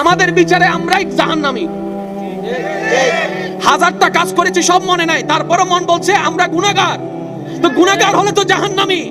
আমাদের বিচারে আমরাই জাহান্নামী। হাজারটা কাজ করেছি, সব মনে নাই, তারপরও মন বলছে, আমরা গুণাগার তো গুণাগার হলে তো জাহান্নামি।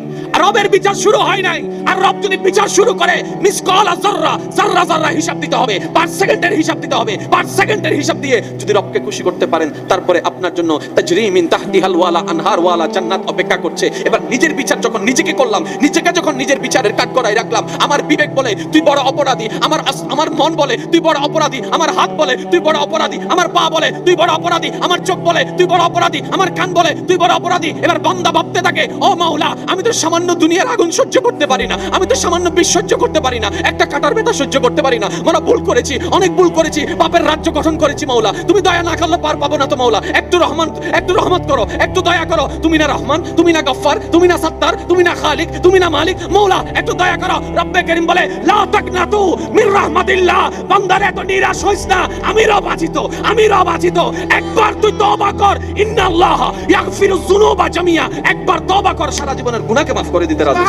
রবের বিচার শুরু হয় নাই। আর রব যদি বিচার শুরু করে মিস কল জাররা জাররা জাররা হিসাব দিতে হবে পার সেকেন্ডের হিসাব দিতে হবে পার সেকেন্ডের হিসাব দিয়ে যদি রবকে খুশি করতে পারেন, তারপরে আপনার জন্য তাজরিমিন তাহতিহাল ওয়ালা আনহার ওয়ালা জান্নাত অপেক্ষা করছে। এবার নিজের বিচার যখন নিজেকে করলাম, নিজেকে যখন নিজের বিচারের কাঠ করাই রাখলাম, আমার বিবেক বলে, তুই বড় অপরাধী। আমার আমার মন বলে, তুই বড় অপরাধী। আমার হাত বলে, তুই বড় অপরাধী। আমার পা বলে, তুই বড় অপরাধী। আমার চোখ বলে, তুই বড় অপরাধী। আমার কান বলে, তুই বড় অপরাধী। এবার বান্দা ভাবতে থাকে, ও মাওলা, আমি তো সামান্য দুনিয়ার আগুন সহ্য করতে পারি না। আমি তো সামান্য বিষ সহ্য করতে পারি না। একটা কাটার বেতা সহ্য করতে পারি না। মানে ভুল করেছি, অনেক ভুল করেছি। পাপের রাজ্য গঠন করেছি মাওলা। তুমি দয়া না করলে পার পাবো না তো মাওলা। একটু রহমান, একটু রহমত করো, একটু দয়া করো। তুমি না রহমান, তুমি না গফফার, তুমি না সত্তার, তুমি না খালিক, তুমি না মালিক। মাওলা, একটু দয়া করো। রব্বে করিম বলে, লা তাকনাতু মির রাহমাতিল্লাহ। বান্দার, এত নিরাশ হইস না। আমি রব আছি তো আমি রব আছি তো একবার তুই তওবা কর। ইন্নাল্লাহ ইয়াগফিরুজ যুনুবা জামিয়া। একবার তওবা কর। সারা জীবনের গুনাহকে মাফ করে দিতে রাজি।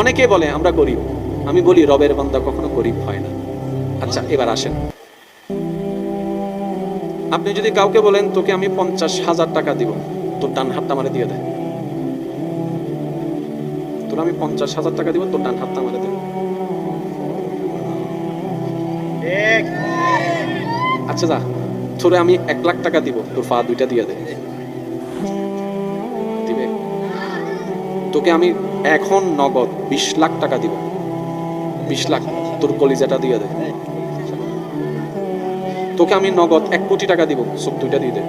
অনেকে বলে, আমরা গরিব। আমি বলি, রবের বান্দা কখনো গরিব হয় না। আচ্ছা এবার আসেন। আপনি যদি কাউকে বলেন, তোকে আমি পঞ্চাশ হাজার টাকা দিব। তোর ডান হাতটা আমারে দিয়ে দেয় তোর আমি পঞ্চাশ হাজার টাকা দিব, তোর ডান হাতটা আমারে দেবে আচ্ছা যা, তোরে আমি এক লাখ টাকা দিব, তোর পা দুইটা দিয়ে দে। তোকে আমি এখন নগদ বিশ লাখ টাকা দিব। বিশ লাখ তোর কলিজাটা দিয়ে দে। তোকে আমি নগদ এক কোটি টাকা দিব। চোখ দুইটা দিয়ে দে।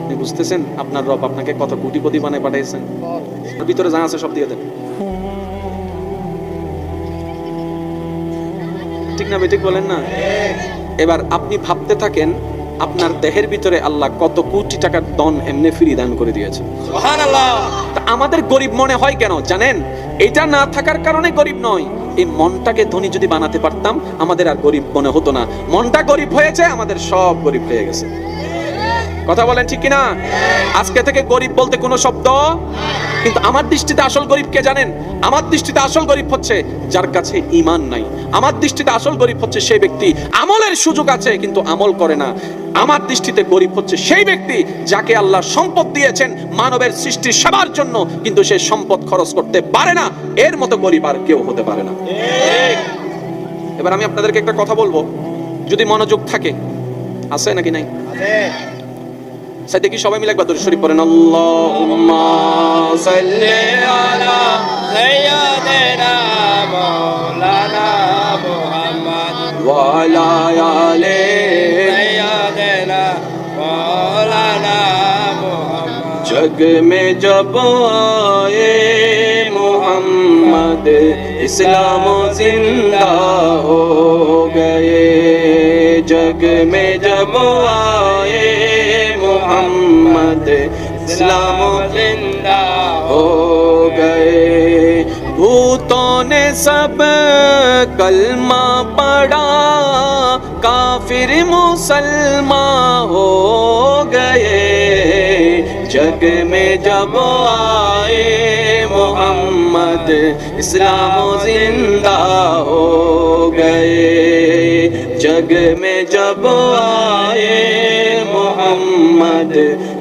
আপনি বুঝতেছেন? আপনার রব আপনাকে কত কোটিপতি বানায় পাঠিয়েছেন? ভিতরে যা আছে সব দিয়ে দেন ঠিক না বেঠিক বলেন না? এবার আপনি ভাবতে থাকেন আপনার দেহের ভিতরে আল্লাহ কত কোটি টাকার দন এমনি ফ্রি দান করে দিয়েছে আমাদের গরিব মনে হয় কেন জানেন? এটা না থাকার কারণে গরিব নয়। এই মনটাকে ধনী যদি বানাতে পারতাম আমাদের আর গরিব মনে হতো না। মনটা গরিব হয়েছে আমাদের সব গরিব হয়ে গেছে। কথা বলেন ঠিক কিনা? আজকে থেকে গরিব বলতে কোনো শব্দ? কিন্তু আমার দৃষ্টিতে আসল গরিব কে জানেন? আমার দৃষ্টিতে আসল গরিব হচ্ছে যার কাছে ইমান নাই। আমার দৃষ্টিতে আসল গরিব হচ্ছে সেই ব্যক্তি। আমলের সুযোগ আছে, কিন্তু আমল করে না। আমার দৃষ্টিতে গরিব হচ্ছে সেই ব্যক্তি যাকে আল্লাহ সম্পদ দিয়েছেন মানবের সৃষ্টি সেবার জন্য, কিন্তু সে সম্পদ খরচ করতে পারে না। এর মতো গরিব আর কেউ হতে পারে না। এবার আমি আপনাদেরকে একটা কথা বলব। যদি মনোযোগ থাকে, আছে নাকি নাই? সাই দেখি সবাই মিলে একবার দরুদ শরীফ পড়েন? আল্লাহুম্মা সাল্লি আলা সাইয়্যিদিনা মাওলানা মুহাম্মদ ওয়া আলা আলি সাইয়্যিদিনা মাওলানা মুহাম্মদ। জগ মে জব মোহাম্মদ, ইসলাম জিন্দা हो गए जग में जब आए ساتھ اسلام زندہ ہو گئے۔ بھوتوں نے سب کلمہ پڑا کافر مسلمان ہو گئے۔ جگ میں جب آئے محمد، اسلام زندہ ہو گئے۔ جگ میں جب آئے মোহাম্মদ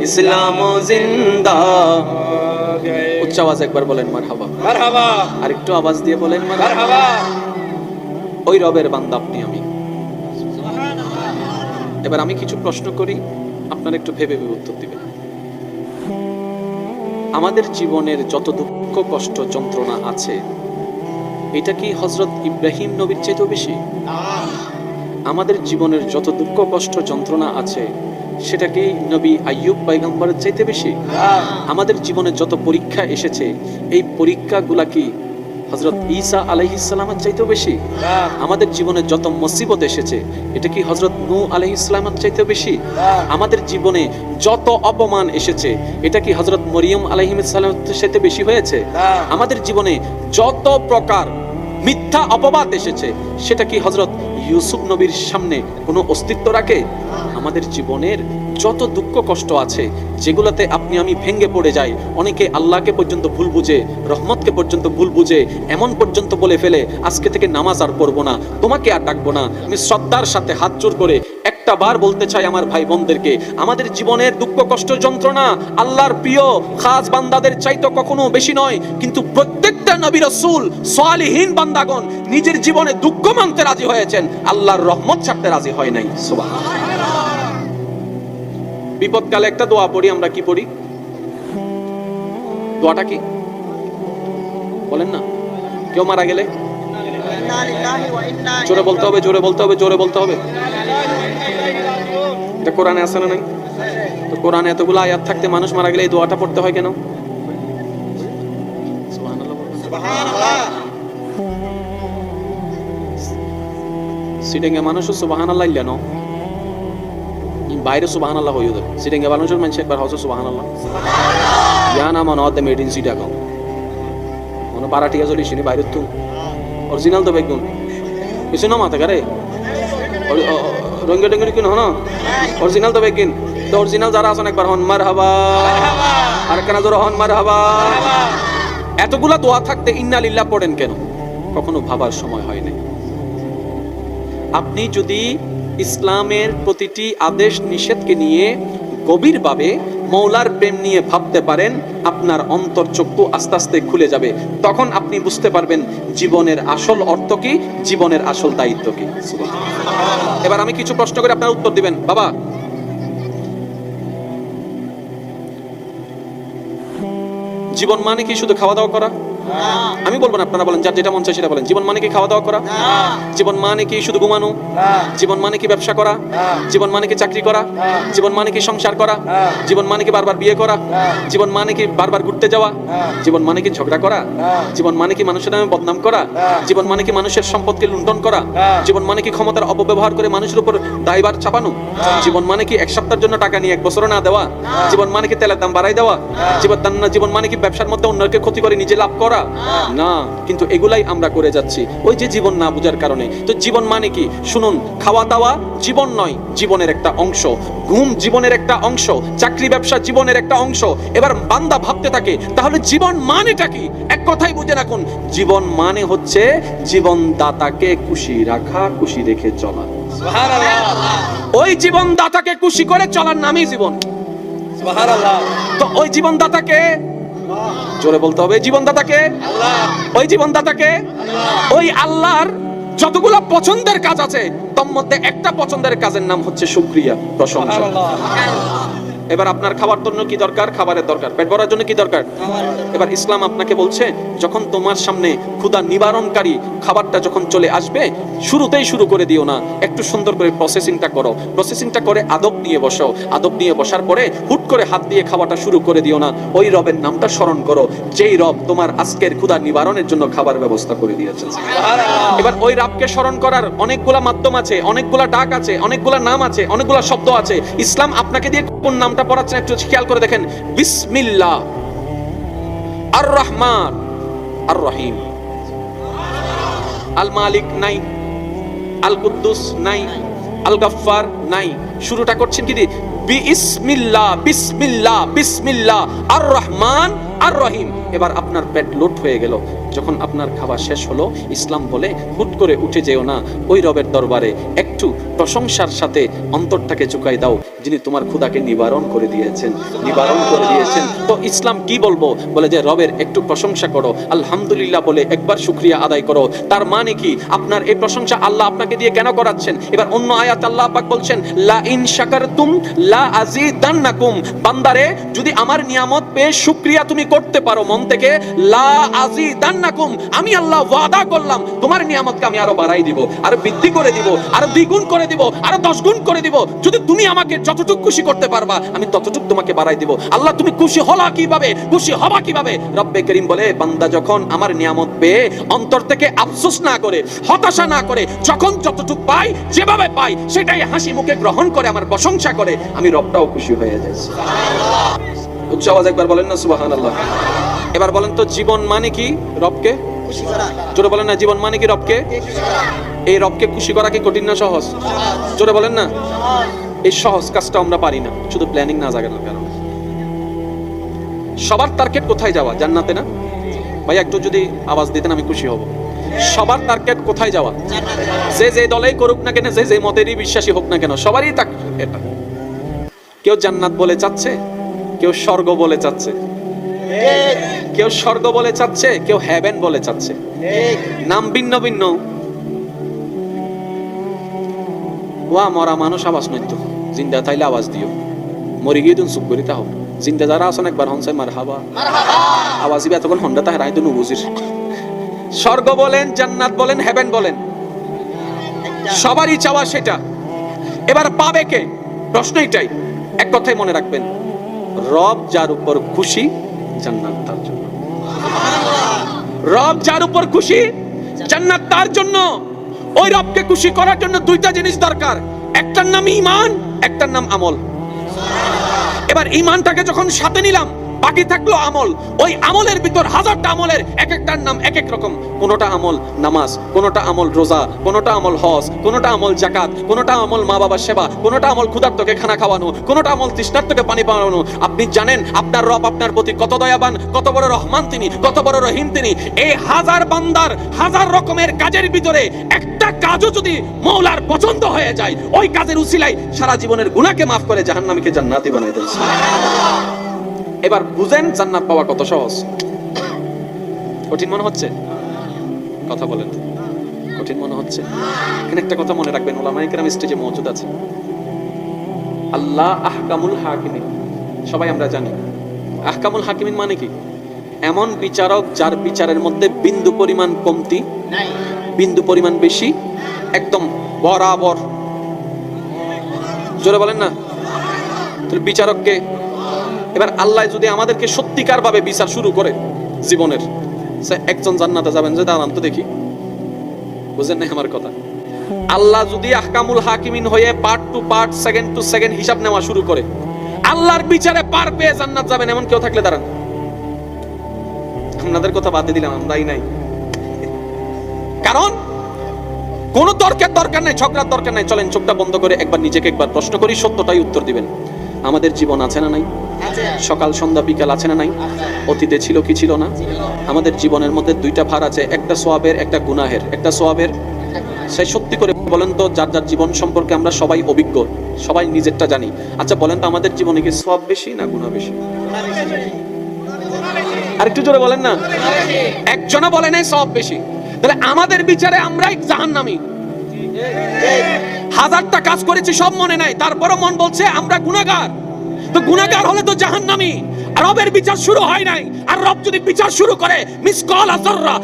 ইসলাম জিন্দা। উচ্চ আওয়াজ একবার বলেন মারহাবা। মারহাবা। আর একটু আওয়াজ দিয়ে বলেন মারহাবা। ওই রবের বান্দা আপনি আমি। এবার আমি কিছু প্রশ্ন করি আপনারা একটু ভেবে ভেবে উত্তর দিবেন। আমাদের জীবনের যত দুঃখ কষ্ট যন্ত্রণা আছে এটা কি হজরত ইব্রাহিম নবীর চাইতেও বেশি? আমাদের জীবনের যত দুঃখ কষ্ট যন্ত্রণা আছে সেটা কি নবী আইয়ুব পয়গম্বরের চাইতে বেশি। আমাদের জীবনে যত পরীক্ষা এসেছে এই পরীক্ষাগুলা কি হজরত ঈসা আলাইহিসসালামের চাইতেও বেশি? আমাদের জীবনে যত মুসিবত এসেছে এটা কি হজরত নূ আলাই ইসলামের চাইতে বেশি? আমাদের জীবনে যত অপমান এসেছে এটা কি হজরত মরিয়ম আলাইহিমের সালামের চাইতে বেশি হয়েছে? আমাদের জীবনে যত প্রকার মিথ্যা অপবাদ এসেছে সেটা কি হজরত ইউসুফ নবীর সামনে কোনো অস্তিত্ব রাখে? আমাদের জীবনের যত দুঃখ কষ্ট আছে, যেগুলোতে আপনি আমি ভেঙ্গে পড়ে যাই, অনেকে আল্লাহকে পর্যন্ত ভুল বুঝে, রহমতকে পর্যন্ত ভুল বুঝে, এমন পর্যন্ত বলে ফেলে, আজকে থেকে নামাজ আর পড়ব না, তোমাকে আর ডাকবো না। আমি শ্রদ্ধার সাথে হাত জোর করে একটা বার বলতে চাই আমার ভাই বোনদেরকে, আমাদের জীবনের দুঃখ কষ্ট যন্ত্রণা আল্লাহর প্রিয়, খাস বান্দাদের চাইতো কখনো বেশি নয়, কিন্তু প্রত্যেকটা নবী রসুল, সালিহীন বান্দাগণ নিজের জীবনে দুঃখ মানতে রাজি হয়েছেন, আল্লাহর রহমত ছাড়তে রাজি হয় নাই। বিপদকালে একটা দোয়া পড়ি, আমরা কি পড়ি? দোয়াটা কি? বলেন না। কেউ মারা গেলে? জোরে বলতে হবে, জোরে বলতে হবে, জোরে বলতে হবে। এটা কোরআনে আছে না নাই? তো কোরআনে এতগুলো আয়াত থাকতে মানুষ মারা গেলে এই দোয়াটা পড়তে হয় কেন? সিটেঙ্গে মানুষও সুবাহান আল্লাহ ইল্লানো বাইরে সুবাহান আল্লাহ হইও দেবে। সিটেঙ্গে মানুষের মানুষ একবার হচ্ছে সুবাহান আল্লাহ ইয়া না মনে হতে মেড ইন সিটাগাও মনে পাড়া ঠিক আছে লিসিনি বাইরে তো অরিজিনাল তো বেগুন। কিছু না মাথা কারে? রঙ্গে ডঙ্গে কিন হন? অরিজিনাল তো বেগিন। তো অরিজিনাল যারা আছেন একবার হন মার হাবা আর কেন জোর হন মার হাবা এতগুলা দোয়া থাকতে ইন্না লিল্লাহ পড়েন কেন? কখনো ভাবার সময় হয় নাই। আপনি যদি ইসলামের প্রতিটি আদেশ নিষেধকে নিয়ে গভীরভাবে মৌলার প্রেম নিয়ে ভাবতে পারেন, আপনার অন্তর্চক্ষু আস্তে আস্তে খুলে যাবে। তখন আপনি বুঝতে পারবেন জীবনের আসল অর্থ কি, জীবনের আসল দায়িত্ব কি। এবার আমি কিছু প্রশ্ন করে আপনার উত্তর দিবেন। বাবা জীবন মানে কি? শুধু খাওয়া দাওয়া করা? আমি বলব না আপনারা বলেন যার যেটা মন চায় সেটা বলেন জীবন মানে কি খাওয়া দাওয়া করা জীবন মানে কি শুধু ঘুমানো জীবন মানে কি ব্যবসা করা জীবন মানে কি চাকরি করা জীবন মানে কি সংসার করা জীবন মানে কি বারবার বিয়ে করা জীবন মানে কি বারবার ঘুরতে যাওয়া জীবন মানে কি ঝগড়া করা জীবন মানে কি মানুষের নামে বদনাম করা জীবন মানে কি মানুষের সম্পদকে লুণ্ঠন করা জীবন মানে কি ক্ষমতার অপব্যবহার করে মানুষের উপর দায়বার চাপানো জীবন মানে কি এক সপ্তাহের জন্য টাকা নিয়ে এক বছর না দেওয়া জীবন মানে কি তেলের দাম বাড়াই দেওয়া জীবন জীবন মানে কি ব্যবসার মধ্যে অন্যকে ক্ষতি করে নিজে লাভ করা না। কিন্তু এগুলাই আমরা করে যাচ্ছি। ওই যে জীবন না বুঝার কারণে। তো জীবন মানে কি? শুনুন খাওয়া দাওয়া জীবন নয় জীবনের একটা অংশ। ঘুম জীবনের একটা অংশ। চাকরি ব্যবসা জীবনের একটা অংশ। এবার বান্দা ভাবতে থাকে তাহলে জীবন মানেটা কি? এক কথাই বুঝে রাখুন জীবন মানে হচ্ছে জীবন দাতাকে খুশি রাখা খুশি রেখে চলা। ওই জীবন দাতাকে খুশি করে চলার নামই জীবন। তো ওই জীবনদাতাকে জোরে বলতে হবে, জীবনদাতাকে, ওই জীবনদাতাকে, ওই আল্লাহর যতগুলো পছন্দের কাজ আছে, তোর মধ্যে একটা পছন্দের কাজের নাম হচ্ছে শুক্রিয়া, প্রশংসা। এবার আপনার খাবার জন্য কি দরকার? খাবারের দরকার। পেট ভরার জন্য কি দরকার? এবার ইসলাম আপনাকে বলছে যখন তোমার সামনে ক্ষুধা নিবারণকারী খাবারটা যখন চলে আসবে শুরুতেই শুরু করে দিও না। একটু সুন্দর করে প্রসেসিংটা করো। প্রসেসিংটা করে আদব নিয়ে বসো আদব নিয়ে বসার পরে হুট করে হাত দিয়ে খাওয়াটা শুরু করে দিও না। ওই রবের নামটা স্মরণ করো যেই রব তোমার আজকের ক্ষুধা নিবারণের জন্য খাবার ব্যবস্থা করে দিয়েছে এবার ওই রাবকে স্মরণ করার অনেকগুলা মাধ্যম আছে অনেকগুলা ডাক আছে অনেকগুলা নাম আছে অনেকগুলা শব্দ আছে। ইসলাম আপনাকে দিয়ে কোন নামটা পড়াচ্ছেন একটু খেয়াল করে দেখেন। বিসমিল্লাহ। আর রহমান আর রহিম আল মালিক নাই। আল কুদ্দুস নাই। আল গাফফার নাই। শুরুটা করছেন কি বিসমিল্লাহ বিসমিল্লাহ বিসমিল্লাহ। আর রহমান আর রহিম এবার আপনার পেট লোড হয়ে গেল। যখন আপনার খাবার শেষ হলো, ইসলাম বলে, হুট করে উঠে যেও না। ওই রবের দরবারে একটু প্রশংসার সাথে অন্তরটাকে চুকাই দাও, যিনি তোমার ক্ষুদাকে নিবারণ করে দিয়েছেন। নিবারণ করে দিয়েছেন। তো ইসলাম কি বলব? বলে যে, রবের একটু প্রশংসা করো, আলহামদুলিল্লাহ বলে একবার শুক্রিয়া আদায় করো। তার মানে কি? আপনার এই প্রশংসা আল্লাহ আপনাকে দিয়ে কেন করাচ্ছেন? এবার অন্য আয়াত আল্লাহ পাক বলছেন, লা ইন শাকারতুম লা আজিদান্নাকুম বান্দারে, যদি আমার নিয়ামত পেয়ে শুক্রিয়া তুমি করতে পারো মন থেকে, লা আজিদান্নাকুম আমি আল্লাহ ওয়াদা করলাম, তোমার নিয়ামতকে আমি আরও বাড়াই দিব, আর বৃদ্ধি করে দিব, আর দ্বিগুণ করে দিব আর দশ গুণ করে দিব। যদি তুমি আমাকে যতটুকু খুশি করতে পারবা আমি ততটুকু তোমাকে বাড়াই দিব। আল্লাহ তুমি খুশি হলা কীভাবে? খুশি হবা কীভাবে? রব্বে করিম বলে বান্দা যখন আমার নিয়ামত পেয়ে অন্তর থেকে আফসোস না করে হতাশা না করে যখন যতটুকু পাই যেভাবে পাই সেটাই হাসি মুখে গ্রহণ করে আমার প্রশংসা করে আমি রবটাও খুশি হয়ে যাই। উচ্চ আওয়াজ একবার বলেন না সুবাহান আল্লাহ এবার বলেন তো জীবন মানে কি রবকে? খুশি করা। জোরে বলেন না জীবন মানে কি রবকে? খুশি করা। এই রবকে খুশি করা কি কঠিন না সহজ? জোরে বলেন না। এই সহজ কাজটা আমরা পারি না। শুধু প্ল্যানিং না জাগানোর কারণে। সবার টার্গেট কোথায় যাওয়া? জান্নাতে না? ভাই একটু যদি আওয়াজ দিতেন, আমি খুশি হব। সবার টার্গেট কোথায় যাওয়া? যে যে দলেই করুক না কেন, যে যে মতেরই বিশ্বাসী হোক না কেন, সবারই এটা। কেউ জান্নাত বলে চাচ্ছে, কেউ স্বর্গ বলে চাচ্ছে। কেউ স্বর্গ বলে চাচ্ছে, কেউ হ্যাভেন বলে চাচ্ছে। নাম ভিন্ন ভিন্ন। ওয়া মরা মানুষ আওয়াজ নইতো জিন্দা তাইলে আওয়াজ দিও। মরি গিয়ে তুমি চুপ করি তাহো। জিন্দা যারা আসন একবার হনসাই মার হাবা আওয়াজ দিবে তখন হন্ডা তাহে রাই তুমি স্বর্গ বলেন, জান্নাত বলেন, হেভেন বলেন। সবারই চাওয়া সেটা। এবার পাবে কে? প্রশ্ন এটাই এক কথাই মনে রাখবেন, রব যার উপর খুশি, জান্নাত তার জন্য। রব যার উপর খুশি, জান্নাত তার জন্য। ওই রবকে খুশি করার জন্য দুইটা জিনিস দরকার। একটার নাম ইমান একটার নাম আমল। এবার ইমানটাকে যখন সাথে নিলাম বাকি থাকল আমল। ওই আমলের ভিতর হাজারটা আমলের এক একটার নাম এক এক রকম। কোনোটা আমল নামাজ, কোনোটা আমল রোজা, কোনোটা আমল হজ, কোনোটা আমল জাকাত কোনোটা আমল মা বাবার সেবা, কোনোটা আমল ক্ষুধার্তকে খানা খাওয়ানো, কোনোটা আমল তৃষ্ণার্তকে পানি পাওয়ানো। আপনি জানেন আপনার রব আপনার প্রতি কত দয়াবান, কত বড় রহমান তিনি, কত বড় রহিম তিনি। এই হাজার বান্দার হাজার রকমের কাজের ভিতরে একটা কাজও যদি মৌলার পছন্দ হয়ে যায়, ওই কাজের উসিলাই সারা জীবনের গুনাহকে মাফ করে জাহান্নামীকে জান্নাতি বানাই দেন এবার বুঝেন জান্নাত পাওয়া কত সহজ। কঠিন মনে হচ্ছে? কথা বলেন। কঠিন মনে হচ্ছে। এখানে একটা কথা মনে রাখবেন, ওলামায়ে কেরাম স্টেজে মজুদ আছে। আল্লাহ আহকামুল হাকিমিন। সবাই আমরা জানি। আহকামুল হাকিমিন মানে কি? এমন বিচারক যার বিচারের মধ্যে বিন্দু পরিমাণ কমতি, বিন্দু পরিমাণ বেশি, একদম বরাবর। জোরে বলেন না? বিচারককে এবার আল্লাহ যদি আমাদেরকে সত্যিকার ভাবে বিচার শুরু করে জীবনের একজন জান্নাতে যাবেন যে, দাঁড়ান তো দেখি। বুঝেন না আমার কথা? আল্লাহ যদি আহকামুল হাকিমিন হয়ে part to part second to second হিসাব নেওয়া শুরু করে, আল্লাহর বিচারে পার পেয়ে জান্নাত যাবেন এমন কেউ থাকলে দাঁড়ান। আপনাদের কথা বাদ দিলাম, আমরাই নাই। কারণ, কোন তর্কের দরকার নাই, ঝগড়ার দরকার নাই। চলেন চোখটা বন্ধ করে একবার নিজেকে একবার প্রশ্ন করি, সত্যটাই উত্তর দিবেন। আমাদের জীবন আছে না নাই? সকাল, সন্ধ্যা, বিকাল আছে না নাই? অতীতে ছিল কি ছিল না? আমাদের জীবনের মধ্যে দুইটা ভার আছে, একটা সোয়াবের, একটা গুনাহের। একটা সোয়াবের সেই সত্যি করে বলেন তো, যার যার জীবন সম্পর্কে আমরা সবাই অভিজ্ঞ, সবাই নিজেরটা জানি। আচ্ছা বলেন তো, আমাদের জীবনে কি সোয়াব বেশি না গুনাহ বেশি? আর একটু জোরে বলেন না। একজনও বলে নাই সব বেশি। তাহলে আমাদের বিচারে আমরাই জাহান নামি হাজারটা কাজ করেছি, সব মনে নাই। তারপরও মন বলছে, আমরা গুনাহগার। তো গুণাগার হলে তো জাহান্নামী। রবের বিচার শুরু হয় নাই। আর রব যদি বিচার শুরু করে মিস কল জাররা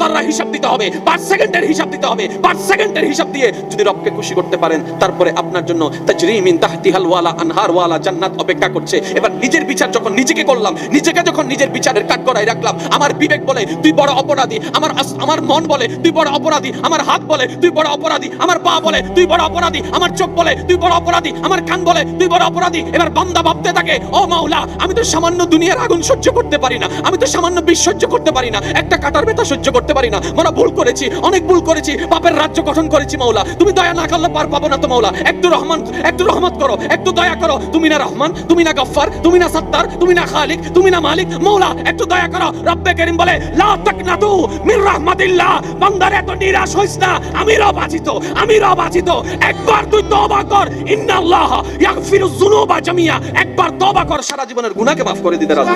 জাররা হিসাব দিতে হবে, পাঁচ সেকেন্ডের হিসাব দিতে হবে, পাঁচ সেকেন্ডের হিসাব দিয়ে যদি রবকে খুশি করতে পারেন, তারপরে আপনার জন্য তাজরিমিন তাহতিহাল ওয়ালা, আনহার ওয়ালা, জান্নাত অপেক্ষা করছে। এবার নিজের বিচার যখন নিজেকে করলাম, নিজেকে যখন নিজের বিচারের কাঠগড়ায় রাখলাম, আমার বিবেক বলে, তুই বড় অপরাধী। আমার আমার মন বলে, তুই বড় অপরাধী। আমার হাত বলে, তুই বড় অপরাধী। আমার পা বলে, তুই বড় অপরাধী। আমার চোখ বলে, তুই বড় অপরাধী। আমার কান বলে, তুই বড় অপরাধী। এবার বান্দা ভাবতে থাকে, ও মাওলা, আমি তো সামান্য দুনিয়ার আগুন সহ্য করতে পারি না। আমি তো সামান্য বিষ সহ্য করতে পারি না। একটা কাটার ব্যথা সহ্য করতে পারি না। আমরা ভুল করেছি, অনেক ভুল করেছি। পাপের রাজ্য গঠন করেছি, মাওলা। তুমি দয়া না করলে পার পাবো না তো, মাওলা। একটু রহমান একটু রহমত করো। একটু দয়া করো। তুমি না রহমান, তুমি না গফফার, তুমি না সত্তার, তুমি না খালিক, তুমি না মালিক। মাওলা, একটু দয়া করো। রব্বে করিম বলে, লা তাকনাতু মির রাহমাতিল্লাহ। বান্দার, এত নিরাশ হইস না। আমি রব আছি তো আমি রব আছি তো একবার তুই তওবা কর। ইন্নাল্লাহ ইয়াগফিরুজ যুনুবা জামিয়া। একবার তওবা কর। সারা জীবনের গুনাহকে মাফ করে দিতে রাজি।